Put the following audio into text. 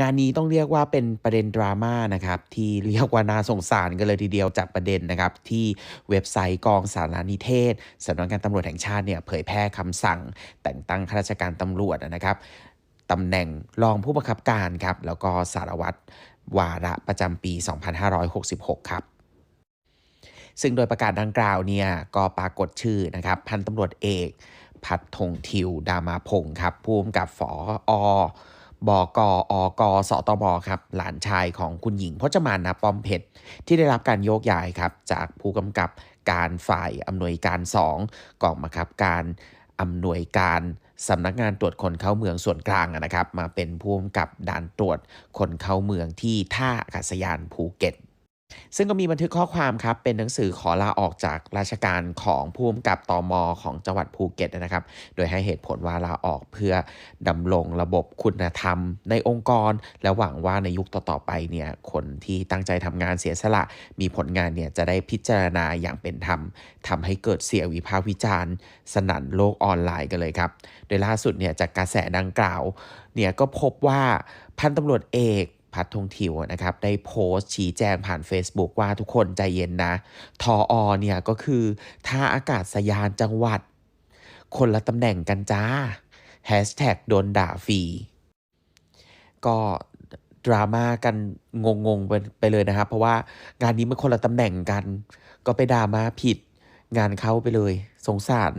งานนี้ต้องเรียกว่าเป็นประเด็นดราม่านะครับที่เรียกว่าน่าสงสารกันเลยทีเดียวจากประเด็นนะครับที่เว็บไซต์กองสารนิเทศสำนักงานตำรวจแห่งชาติเนี่ยเผยแพร่คำสั่ง แต่งตั้งข้าราชการตำรวจนะครับตำแหน่งรองผู้บังคับการครับแล้วก็สารวัตรวาระประจำปี 2566 ครับซึ่งโดยประกาศดังกล่าวเนี่ยก็ปรากฏชื่อนะครับพันตำรวจเอก พัฒธงทิวดามาพงศ์ครับผู้กำกับฝออ บกอกสตบครับ หลานชายของคุณหญิงพจมานนะป้อมเพชรที่ได้รับการโยกย้ายครับ จากผู้กำกับการฝ่ายอำนวยการ 2กองบังคับการอำนวยการสำนักงานตรวจคนเข้าเมืองส่วนกลางนะครับ มาเป็นผู้กำกับด่านตรวจคนเข้าเมืองที่ท่าอากาศยานภูเก็ต ซึ่งก็มีบันทึกข้อความครับ เป็นหนังสือขอลาออกจากราชการของผู้กำกับตอมของจังหวัดภูเก็ตนะครับ โดยให้เหตุผลว่าลาออกเพื่อดำรงระบบคุณธรรม ในองค์กร และหวังว่าในยุคต่อๆไปเนี่ยคนที่ตั้งใจทำงานเสียสละ มีผลงานเนี่ยจะได้พิจารณาอย่างเป็นธรรมทำให้เกิดเสียงวิพากษ์วิจารณ์ สนั่นโลกออนไลน์กันเลยครับ โดยล่าสุดเนี่ยจากกระแสดังกล่าวเนี่ยก็พบว่าพันตำรวจเอก พัฒทงทิวนะครับได้โพสต์ชี้แจงผ่าน Facebook ว่าทุกคนใจเย็นนะทออเนี่ยก็คือท่าอากาศยานจังหวัด คนละตำแหน่งกันจ้าแฮชแท็กโดนด่าฟรีก็ดราม่ากันงงๆไปไปเลยนะครับ เพราะว่างานนี้มันคนละตำแหน่งกัน ก็ไปดราม่าผิดงานเข้าไปเลย สงสาร